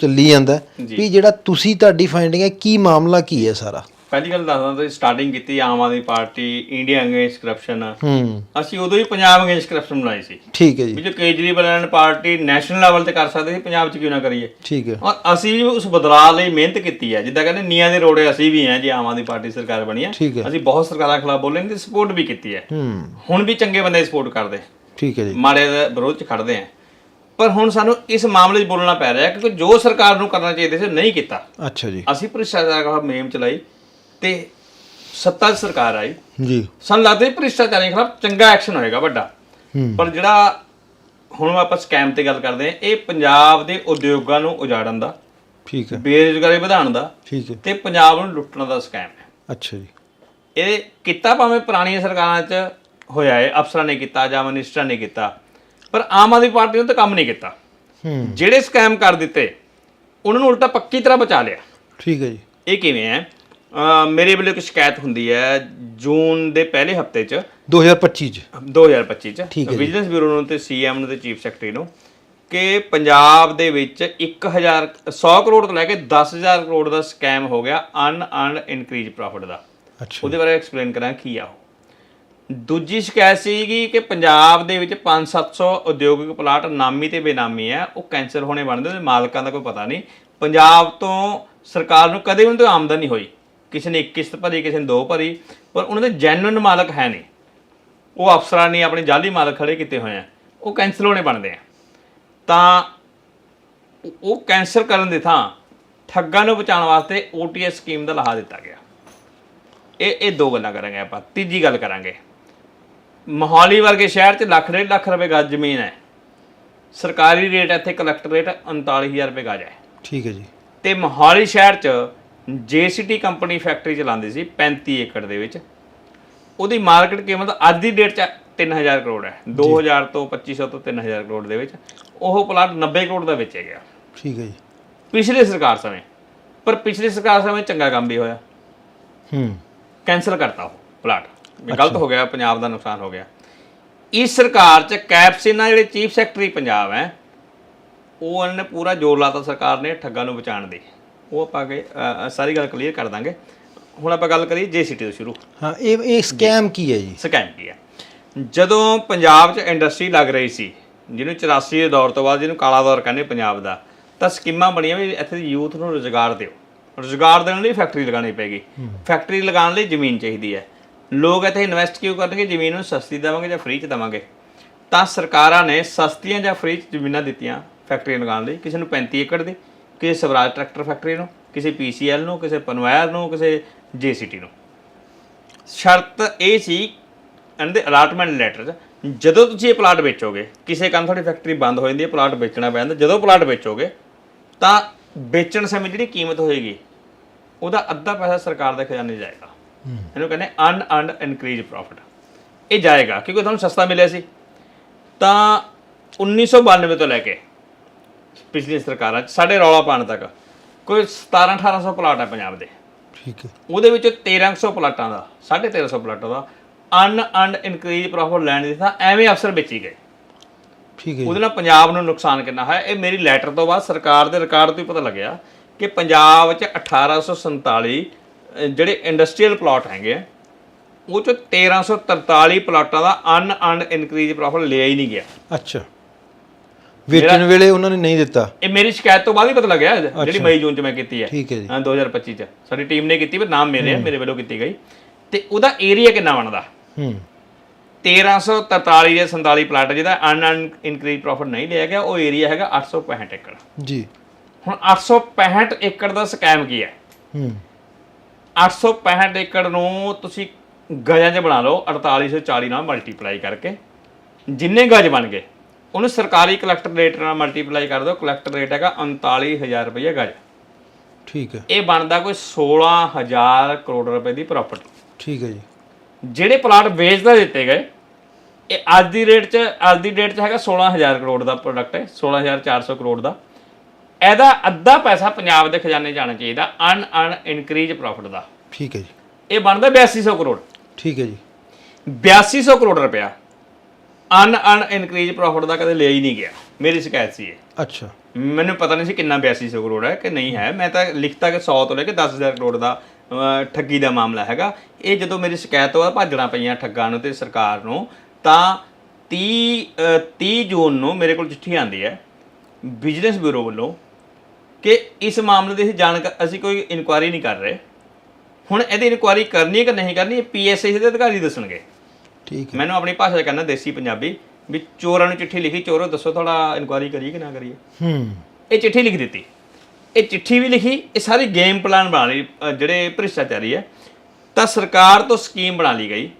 ਚੱਲੀ ਜਾਂਦਾ ਜੀ। ਵੀ ਜਿਹੜਾ ਤੁਸੀਂ ਤੁਹਾਡੀ ਫਾਈਂਡਿੰਗ ਹੈ ਕੀ ਮਾਮਲਾ ਕੀ ਹੈ ਸਾਰਾ? ਪਹਿਲੀ ਗੱਲ ਦੱਸਦਾ ਤੁਸੀਂ ਸਟਾਰਟਿੰਗ ਕੀਤੀ Aam Aadmi party India against corruption ਹੂੰ। ਅਸੀਂ ਉਦੋਂ ਹੀ ਪੰਜਾਬ ਅਗੇਂਸਟ ਕਰਪਸ਼ਨ ਬਣਾਈ ਸੀ। ਠੀਕ ਹੈ ਵੀ ਜੀ ਜੋ ਕੇਜਰੀਵਾਲ ਪਾਰਟੀ ਨੈਸ਼ਨਲ ਲੈਵਲ ਤੇ ਕਰ ਸਕਦੇ ਸੀ ਪੰਜਾਬ 'ਚ ਕਿਉਂ ਨਾ ਕਰੀਏ? ਠੀਕ ਹੈ। ਔਰ ਅਸੀਂ ਵੀ ਉਸ ਬਦਲਾਅ ਲਈ ਮਿਹਨਤ ਕੀਤੀ ਹੈ। ਜਿੱਦਾਂ ਕਹਿੰਦੇ ਨੀਆਂ ਦੇ ਰੋੜੇ ਅਸੀਂ ਵੀ ਹਾਂ ਜੇ ਆਮ ਆਦਮੀ ਪਾਰਟੀ ਸਰਕਾਰ ਬਣੀ ਹੈ ਅਸੀਂ ਬਹੁਤ ਸਰਕਾਰਾਂ ਖਿਲਾਫ ਬੋਲੇ ਤੇ ਸਪੋਰਟ ਵੀ ਕੀਤੀ ਹੈ। ਹੂੰ। ਹੁਣ ਵੀ ਚੰਗੇ ਬੰਦੇ ਸਪੋਰਟ ਕਰਦੇ। ਠੀਕ ਹੈ ਜੀ। ਮਾੜੇ ਦੇ ਵਿਰੋਧ 'ਚ ਖੜਦੇ ਆ ਪਰ ਹੁਣ ਸਾਨੂੰ ਇਸ ਮਾਮਲੇ 'ਚ ਬੋਲਣਾ ਪੈ ਰਿਹਾ ਕਿਉਂਕਿ ਜੋ ਸਰਕਾਰ ਨੂੰ ਕਰਨਾ ਚਾਹੀਦਾ ਸੀ ਨਹੀਂ ਕੀਤਾ। ਅੱਛਾ ਜੀ। ਅਸੀਂ ਭ੍ਰਿਸ਼ਟਾਚਾਰ ਖਿਲਾਫ ਮੁਹਿੰਮ ਚਲਾਈ ਤੇ ਸੱਤਾ 'ਚ ਸਰਕਾਰ ਆਈ। ਜੀ। ਸਾਨੂੰ ਲੱਗਦਾ ਭ੍ਰਿਸ਼ਟਾਚਾਰੀਆਂ ਖਿਲਾਫ ਚੰਗਾ ਐਕਸ਼ਨ ਹੋਏਗਾ ਵੱਡਾ। ਪਰ ਜਿਹੜਾ ਹੁਣ ਆਪਾਂ ਸਕੈਮ ਤੇ ਗੱਲ ਕਰਦੇ ਆ ਇਹ ਪੰਜਾਬ ਦੇ ਉਦਯੋਗਾਂ ਨੂੰ ਉਜਾੜਨ ਦਾ ਠੀਕ ਹੈ। ਬੇਰੁਜ਼ਗਾਰੀ ਵਧਾਉਣ ਦਾ ਠੀਕ ਹੈ। ਤੇ ਪੰਜਾਬ ਨੂੰ ਲੁੱਟਣ ਦਾ ਸਕੈਮ ਹੈ। ਅੱਛਾ ਜੀ। ਇਹ ਕੀਤਾ ਭਾਵੇਂ ਪੁਰਾਣੀਆਂ ਸਰਕਾਰਾਂ 'ਚ ਹੋਇਆ ਹੈ ਅਫਸਰਾਂ ਨੇ ਕੀਤਾ ਜਾਂ ਮਿਨਿਸਟਰਾਂ ਨੇ ਕੀਤਾ। ਪਰ ਆਮ ਆਦਮੀ ਪਾਰਟੀ ਨੇ ਤਾਂ ਕੰਮ ਨਹੀਂ ਕੀਤਾ। ਜਿਹੜੇ ਸਕੈਮ ਕਰ ਦਿੱਤੇ ਉਹਨਾਂ ਨੂੰ ਉਲਟਾ ਪੱਕੀ ਤਰ੍ਹਾਂ ਬਚਾ ਲਿਆ। ਠੀਕ ਹੈ ਜੀ। ਇਹ ਕਿਵੇਂ ਹੈ? ਮੇਰੇ ਵੱਲੋਂ ਇੱਕ ਸ਼ਿਕਾਇਤ ਹੁੰਦੀ ਹੈ ਜੂਨ ਦੇ ਪਹਿਲੇ ਹਫ਼ਤੇ 'ਚ। 2025 ਚ। 2025 ਚ। ਵਿਜੀਲੈਂਸ ਬਿਊਰੋ ਨੂੰ ਤੇ ਸੀਐਮ ਨੂੰ ਤੇ ਚੀਫ ਸੈਕਟਰੀ ਨੂੰ ਕਿ ਪੰਜਾਬ ਦੇ ਵਿੱਚ 1000 100 ਕਰੋੜ ਤੋਂ ਲੈ ਕੇ 10000 ਕਰੋੜ ਦਾ ਸਕੈਮ ਹੋ ਗਿਆ ਅਨ ਅਨ ਇਨਕਰੀਜ਼ ਪ੍ਰੋਫਿਟ ਦਾ। ਅੱਛਾ। ਉਹਦੇ ਬਾਰੇ ਐਕਸਪਲੇਨ ਕਰਾਂ ਕੀ ਆ ਉਹ। ਦੂਜੀ ਸ਼ਿਕਾਇਤ ਸੀਗੀ ਕਿ ਪੰਜਾਬ ਦੇ ਵਿੱਚ 5-700 ਉਦਯੋਗਿਕ ਪਲਾਟ ਨਾਮੀ ਤੇ ਬੇਨਾਮੀ ਹੈ। ਉਹ ਕੈਂਸਲ ਹੋਣੇ ਬਣਦੇ ਉਹਦੇ ਮਾਲਕਾਂ ਦਾ ਕੋਈ ਪਤਾ ਨਹੀਂ। ਪੰਜਾਬ ਤੋਂ ਸਰਕਾਰ ਨੂੰ ਕਦੇ ਵੀ ਆਮਦਨ ਨਹੀਂ ਹੋਈ। ਕਿਸੇ ਨੇ ਇੱਕ ਕਿਸ਼ਤ ਭਰੀ, ਕਿਸੇ ਨੇ ਦੋ ਭਰੀ, ਪਰ ਉਹਨਾਂ ਦੇ ਜੈਨੂਇਨ ਮਾਲਕ ਹੈ ਨਹੀਂ। ਉਹ ਅਫਸਰਾਂ ਨੇ ਆਪਣੇ ਜਾਲੀ ਮਾਲਕ ਖੜੇ ਕੀਤੇ ਹੋਏ ਆ। ਉਹ ਕੈਂਸਲ ਹੋਣੇ ਬਣਦੇ ਆ। ਤਾਂ ਉਹ- ਕੈਂਸਲ ਕਰਨ ਦੀ ਥਾਂ ਠੱਗਾਂ ਨੂੰ ਬਚਾਉਣ ਵਾਸਤੇ OTS ਸਕੀਮ ਦਾ ਲਾਹਾ ਦਿੱਤਾ ਗਿਆ। ਇਹ ਇਹ ਦੋ ਗੱਲਾਂ ਕਰਾਂਗੇ ਆਪਾਂ। ਤੀਜੀ ਗੱਲ ਕਰਾਂਗੇ। ਮੋਹਾਲੀ ਵਰਗੇ ਸ਼ਹਿਰ 'ਚ ਲੱਖ ਡੇਢ ਲੱਖ ਰੁਪਏ ਗੱਜ ਜ਼ਮੀਨ ਹੈ। ਸਰਕਾਰੀ ਰੇਟ ਇੱਥੇ ਕਲੈਕਟਰ ਰੇਟ 39000 ਰੁਪਏ ਗੱਜ ਹੈ। ਠੀਕ ਹੈ ਜੀ। ਤੇ ਮੋਹਾਲੀ ਸ਼ਹਿਰ 'ਚ JCT ਕੰਪਨੀ ਫੈਕਟਰੀ ਚਲਾਉਂਦੀ ਸੀ 35 ਏਕੜ ਦੇ ਵਿੱਚ। ਉਹਦੀ ਮਾਰਕੀਟ ਕੀਮਤ ਅੱਜ ਦੀ ਡੇਟ 'ਚ 3000 ਕਰੋੜ ਹੈ। 2000 ਤੋਂ 2500 ਤੋਂ 3000 ਕਰੋੜ ਦੇ ਵਿੱਚ। ਉਹ ਪਲਾਟ 90 ਕਰੋੜ ਦਾ ਵੇਚਿਆ ਗਿਆ ਠੀਕ ਹੈ ਜੀ। ਪਿਛਲੇ ਸਰਕਾਰ ਸਮੇਂ ਪਰ ਪਿਛਲੀ ਸਰਕਾਰ ਸਮੇਂ ਚੰਗਾ ਕੰਮ ਵੀ ਹੋਇਆ। ਹੂੰ। ਕੈਂਸਲ ਕਰਤਾ ਉਹ ਪਲਾਟ ਵੀ ਗਲਤ ਹੋ ਗਿਆ ਪੰਜਾਬ ਦਾ ਨੁਕਸਾਨ ਹੋ ਗਿਆ। ਇਸ ਸਰਕਾਰ ਚ ਕੈਪਸਿਨਾ ਜਿਹੜੇ ਚੀਫ ਸੈਕਟਰੀ ਪੰਜਾਬ ਹੈ ਉਹ ਉਹਨਾਂ ਨੇ ਪੂਰਾ ਜ਼ੋਰ ਲਾਤਾ ਸਰਕਾਰ ਨੇ ਠੱਗਾਂ ਨੂੰ ਬਚਾਉਣ ਦੀ। ਉਹ ਆਪਾਂ ਅ, ਸਾਰੀ ਗੱਲ ਕਲੀਅਰ ਕਰ ਦਾਂਗੇ। ਹੁਣ ਆਪਾਂ ਗੱਲ ਕਰੀਏ ਜੇਸੀਟੀ ਤੋਂ ਸ਼ੁਰੂ। ਹਾਂ ਇਹ ਇਹ ਸਕੈਮ ਕੀ ਹੈ ਜੀ? ਸਕੈਮ ਕੀ ਹੈ? ਜਦੋਂ ਪੰਜਾਬ 'ਚ ਇੰਡਸਟਰੀ ਲੱਗ ਰਹੀ ਸੀ ਜਿਹਨੂੰ 84 ਦੇ ਦੌਰ ਤੋਂ ਬਾਅਦ ਜਿਹਨੂੰ ਕਾਲਾ ਦੌਰ ਕਹਿੰਦੇ ਪੰਜਾਬ ਦਾ ਤਾਂ ਸਕੀਮਾਂ ਬਣੀਆਂ ਵੀ ਇੱਥੇ ਦੀ ਯੂਥ ਨੂੰ ਰੁਜ਼ਗਾਰ ਦਿਓ। ਰੁਜ਼ਗਾਰ ਦੇਣ ਲਈ ਫੈਕਟਰੀ ਲਗਾਉਣੀ ਪੈਗੀ ਫੈਕਟਰੀ ਲਗਾਉਣ ਲਈ ਜ਼ਮੀਨ ਚਾਹੀਦੀ ਹੈ। ਲੋਕ ਇੱਥੇ ਇਨਵੈਸਟ ਕਿਉਂ ਕਰਨਗੇ? ਜ਼ਮੀਨ ਨੂੰ ਸਸਤੀ ਦੇਵਾਂਗੇ ਜਾਂ ਫ੍ਰੀ 'ਚ ਦੇਵਾਂਗੇ? ਤਾਂ ਸਰਕਾਰਾਂ ਨੇ ਸਸਤੀਆਂ ਜਾਂ ਫ੍ਰੀ 'ਚ ਜ਼ਮੀਨਾਂ ਦਿੱਤੀਆਂ ਫੈਕਟਰੀ ਲਗਾਉਣ ਲਈ। ਕਿਸੇ ਨੂੰ 35 ਏਕੜ ਦੀ, ਕਿਸੇ ਸਵਰਾਜ ਟਰੈਕਟਰ ਫੈਕਟਰੀ ਨੂੰ, ਕਿਸੇ ਪੀਸੀਐਲ ਨੂੰ, ਕਿਸੇ ਪਨਵਾਇਰ ਨੂੰ, ਕਿਸੇ ਜੇਸੀਟੀ ਨੂੰ। ਸ਼ਰਤ ਇਹ ਸੀ, ਇਹਨਾਂ ਦੇ ਅਲਾਟਮੈਂਟ ਲੈਟਰ 'ਚ, ਜਦੋਂ ਤੁਸੀਂ ਇਹ ਪਲਾਟ ਵੇਚੋਗੇ, ਕਿਸੇ ਕੰਮ ਤੁਹਾਡੀ ਫੈਕਟਰੀ ਬੰਦ ਹੋ ਜਾਂਦੀ ਹੈ ਪਲਾਟ ਵੇਚਣਾ ਪੈਂਦਾ। ਜਦੋਂ ਪਲਾਟ ਵੇਚੋਗੇ, ਤਾਂ ਵੇਚਣ ਸਮੇਂ ਜਿਹੜੀ ਕੀਮਤ ਹੋਏਗੀ, ਉਹਦਾ ਅੱਧਾ ਪੈਸਾ ਸਰਕਾਰ ਦੇ ਖਜ਼ਾਨੇ 'ਚ ਜਾਏਗਾ। ਇਹਨੂੰ ਕਹਿੰਦੇ ਅਨ ਅਨ ਇਨਕਰੀਜ਼ ਪ੍ਰੋਫਿਟ। ਇਹ ਜਾਏਗਾ ਕਿਉਂਕਿ ਤੁਹਾਨੂੰ ਸਸਤਾ ਮਿਲਿਆ ਸੀ। ਤਾਂ 1992 ਤੋਂ ਲੈ ਕੇ ਪਿਛਲੀ ਸਰਕਾਰਾਂ 'ਚ ਸਾਡੇ ਰੌਲਾ ਪਾਉਣ ਤੱਕ ਕੋਈ 17 1800 ਪਲਾਟ ਹੈ ਪੰਜਾਬ ਦੇ। ਠੀਕ ਹੈ। ਉਹਦੇ ਵਿੱਚ 1300 ਪਲਾਟਾਂ ਦਾ 1350 ਪਲਾਟਾਂ ਦਾ ਅਨ ਅਨ ਇਨਕਰੀਜ਼ ਪ੍ਰੋਫਿਟ ਲੈਣ ਦੀ ਥਾਂ ਐਵੇਂ ਅਫਸਰ ਵੇਚੀ ਗਏ। ਠੀਕ ਹੈ ਉਹਦੇ ਨਾਲ ਪੰਜਾਬ ਨੂੰ ਨੁਕਸਾਨ ਕਿੰਨਾ ਹੋਇਆ ਇਹ ਮੇਰੀ ਲੈਟਰ ਤੋਂ ਬਾਅਦ ਸਰਕਾਰ ਦੇ ਰਿਕਾਰਡ ਤੋਂ ਹੀ ਪਤਾ ਲੱਗਿਆ ਕਿ ਪੰਜਾਬ 'ਚ 1847 ਅਹ, ਜਿਹੜੇ ਇੰਡਸਟਰੀਅਲ ਪਲਾਟ ਹੈਗੇ ਆ ਉਹ 'ਚ 1343 ਪਲਾਟਾਂ ਦਾ ਅਨ ਅਨ ਇਨਕਰੀਜ਼ ਪ੍ਰੋਫਿਟ ਲਿਆ ਹੀ ਨਹੀਂ ਗਿਆ। ਅੱਛਾ। ਵੇਚਣ ਵੇਲੇ ਉਹਨਾਂ ਨੇ ਨਹੀਂ ਦਿੱਤਾ। ਇਹ ਮੇਰੀ ਸ਼ਿਕਾਇਤ ਤੋਂ ਬਾਅਦ ਹੀ ਪਤਾ ਲੱਗਿਆ ਜਿਹੜੀ ਮਈ ਜੂਨ 'ਚ ਮੈਂ ਕੀਤੀ ਹੈ। ਠੀਕ ਹੈ ਜੀ। ਹਾਂ 2025 ਚ। ਸਾਡੀ ਟੀਮ ਨੇ ਕੀਤੀ ਪਰ ਨਾਮ ਮੇਰੇ ਆ ਮੇਰੇ ਵੱਲੋਂ ਕੀਤੀ ਗਈ। ਤੇ ਉਹਦਾ ਏਰੀਆ ਕਿੰਨਾ ਬਣਦਾ? ਹੂੰ। 1343 ਦੇ 47 ਪਲਾਟ ਜਿਹਦਾ ਅਨ ਅਨ ਇਨਕਰੀਜ਼ ਪ੍ਰੋਫਿਟ ਨਹੀਂ ਲਿਆ ਗਿਆ ਉਹ ਏਰੀਆ ਹੈਗਾ 865 ਏਕੜ। ਜੀ। ਹੁਣ 865 ਏਕੜ ਦਾ ਸਕੈਮ ਕੀ ਹੈ? ਹੂੰ। 865 ਏਕੜ ਨੂੰ ਤੁਸੀਂ ਗਜਾਂ 'ਚ ਬਣਾ ਲਓ 4840 ਨਾਲ ਮਲਟੀਪਲਾਈ ਕਰਕੇ। ਜਿੰਨੇ ਗਜ ਬਣ ਗਏ ਉਹਨੂੰ ਸਰਕਾਰੀ ਕਲੈਕਟਰ ਰੇਟ ਨਾਲ ਮਲਟੀਪਲਾਈ ਕਰ ਦਿਓ ਕਲੈਕਟਰ ਰੇਟ ਹੈਗਾ 39000 ਰੁਪਏ ਗਜ। ਠੀਕ ਹੈ। ਇਹ ਬਣਦਾ ਕੋਈ 16000 ਕਰੋੜ ਰੁਪਏ ਦੀ ਪ੍ਰਾਪਰਟੀ ਠੀਕ ਹੈ ਜੀ। ਜਿਹੜੇ ਪਲਾਟ ਵੇਚਦਾ ਦਿੱਤੇ ਗਏ ਇਹ ਅੱਜ ਦੀ ਰੇਟ 'ਚ ਅੱਜ ਦੀ ਡੇਟ 'ਚ ਹੈਗਾ 16000 ਕਰੋੜ ਦਾ ਪ੍ਰੋਡਕਟ ਹੈ 16400 ਕਰੋੜ ਦਾ। ਇਹਦਾ ਅੱਧਾ ਪੈਸਾ ਪੰਜਾਬ ਦੇ ਖਜ਼ਾਨੇ ਜਾਣਾ ਚਾਹੀਦਾ ਅਨ ਅਨ ਇਨਕਰੀਜ਼ ਪ੍ਰੋਫਿਟ ਦਾ। ਠੀਕ ਹੈ ਜੀ। ਇਹ ਬਣਦਾ 8200 ਕਰੋੜ। ਠੀਕ ਹੈ ਜੀ। 8200 ਕਰੋੜ ਰੁਪਇਆ ਅਨ ਅਨ ਇਨਕਰੀਜ਼ ਪ੍ਰੋਫਿਟ ਦਾ ਕਦੇ ਲਿਆ ਹੀ ਨਹੀਂ ਗਿਆ। ਮੇਰੀ ਸ਼ਿਕਾਇਤ ਸੀ ਇਹ। ਅੱਛਾ। ਮੈਨੂੰ ਪਤਾ ਨਹੀਂ ਸੀ ਕਿੰਨਾ 8200 ਕਰੋੜ ਹੈ ਕਿ ਨਹੀਂ ਹੈ। ਮੈਂ ਤਾਂ ਲਿਖਤਾ ਕਿ 100 ਤੋਂ ਲੈ ਕੇ 10000 ਕਰੋੜ ਦਾ ਠੱਗੀ ਦਾ ਮਾਮਲਾ ਹੈਗਾ। ਇਹ ਜਦੋਂ ਮੇਰੀ ਸ਼ਿਕਾਇਤ ਤੋਂ ਬਾਅਦ ਭਾਜਣਾ ਪਈਆਂ ਠੱਗਾਂ ਨੂੰ ਤੇ ਸਰਕਾਰ ਨੂੰ ਤਾਂ 30 ਅਹ, 30 ਜੂਨ ਨੂੰ ਮੇਰੇ ਕੋਲ ਚਿੱਠੀ ਆਂਦੀ ਹੈ। ਬਿਜ਼ਨਸ ਬਿਊਰੋ ਵੱਲੋਂ ਕਿ ਇਸ ਮਾਮਲੇ ਦੀ ਅਸੀਂ ਜਾਣਕਾਰੀ ਅਸੀਂ ਕੋਈ ਇਨਕੁਆਇਰੀ ਨਹੀਂ ਕਰ ਰਹੇ। ਹੁਣ ਇਹਦੀ ਇਨਕੁਆਇਰੀ ਕਰਨੀ ਹੈ ਕਿ ਨਹੀਂ ਕਰਨੀ ਇਹ ਪੀਐਸਏ ਦੇ ਅਧਿਕਾਰੀ ਦੱਸਣਗੇ। ਠੀਕ ਹੈ। ਮੈਨੂੰ ਆਪਣੀ ਭਾਸ਼ਾ 'ਚ ਕਹਿੰਦਾ ਦੇਸੀ ਪੰਜਾਬੀ ਵੀ ਚੋਰਾਂ ਨੂੰ ਚਿੱਠੀ ਲਿਖੀ ਚੋਰੋ ਦੱਸੋ ਤੁਹਾਡਾ ਇਨਕੁਆਇਰੀ ਕਰੀਏ ਕਿ ਨਾ ਕਰੀਏ। ਹੂੰ। ਇਹ ਚਿੱਠੀ ਲਿਖ ਦਿੱਤੀ। ਇਹ ਚਿੱਠੀ ਵੀ ਲਿਖੀ ਇਹ ਸਾਰੀ ਗੇਮ ਪਲਾਨ ਬਣਾ ਲਈ ਅ, ਜਿਹੜੇ ਭ੍ਰਿਸ਼ਟਾਚਾਰੀ ਹੈ। ਤਾਂ ਸਰਕਾਰ ਤੋਂ ਸਕੀਮ ਬਣਾ ਲਈ ਗਈ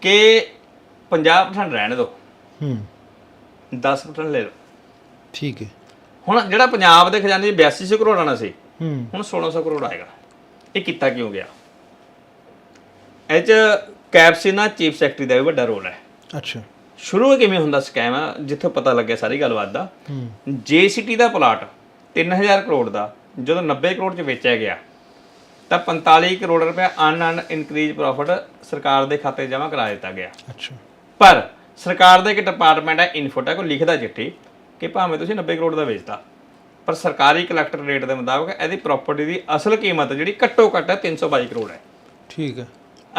ਕਿ 50% ਰਹਿਣ ਦਿਓ। ਹੂੰ। 10% ਲੈ ਲਓ। ਠੀਕ ਹੈ। ਹੁਣ ਜਿਹੜਾ ਪੰਜਾਬ ਦੇ ਖਜ਼ਾਨੇ 'ਚ 8200 ਕਰੋੜ ਆਣਾ ਸੀ ਹੁਣ 1600 ਕਰੋੜ ਆਏਗਾ। ਇਹ ਕੀਤਾ ਕਿਉਂ ਗਿਆ? ਇਹ 'ਚ ਕੈਪਸਿਨਾ ਚੀਫ ਸੈਕਟਰੀ ਦਾ ਵੀ ਵੱਡਾ ਰੋਲ ਹੈ। ਅੱਛਾ। ਸ਼ੁਰੂ ਕਿਵੇਂ ਹੁੰਦਾ ਸਕੈਮ? ਜਿੱਥੇ ਪਤਾ ਲੱਗਿਆ ਸਾਰੀ ਗੱਲਬਾਤ ਦਾ। ਜੇਸੀਟੀ ਦਾ ਪਲਾਟ 3000 ਕਰੋੜ ਦਾ ਜਦੋਂ 90 ਕਰੋੜ ਚ ਵੇਚਿਆ ਗਿਆ ਤਾਂ 45 ਕਰੋੜ ਰੁਪਏ ਅਨ ਅਨ ਇਨਕਰੀਜ਼ ਪ੍ਰੋਫਿਟ ਸਰਕਾਰ ਦੇ ਖਾਤੇ ਜਮ੍ਹਾਂ ਕਰਾ ਦਿੱਤਾ ਗਿਆ। ਅੱਛਾ। ਪਰ ਸਰਕਾਰ ਦਾ ਇੱਕ ਡਿਪਾਰਟਮੈਂਟ ਹੈ ਇਨਫੋਟੈਕ ਉਹ ਲਿਖਦਾ ਚਿੱਠੀ ਕਿ ਭਾਵੇਂ ਤੁਸੀਂ 90 ਕਰੋੜ ਦਾ ਵੇਚਤਾ ਪਰ ਸਰਕਾਰੀ ਕਲੈਕਟਰ ਰੇਟ ਦੇ ਮੁਤਾਬਕ ਇਹਦੀ ਪ੍ਰਾਪਰਟੀ ਦੀ ਅਸਲ ਕੀਮਤ ਜਿਹੜੀ ਘੱਟੋ ਘੱਟ ਹੈ 322 ਕਰੋੜ ਹੈ। ਠੀਕ ਹੈ।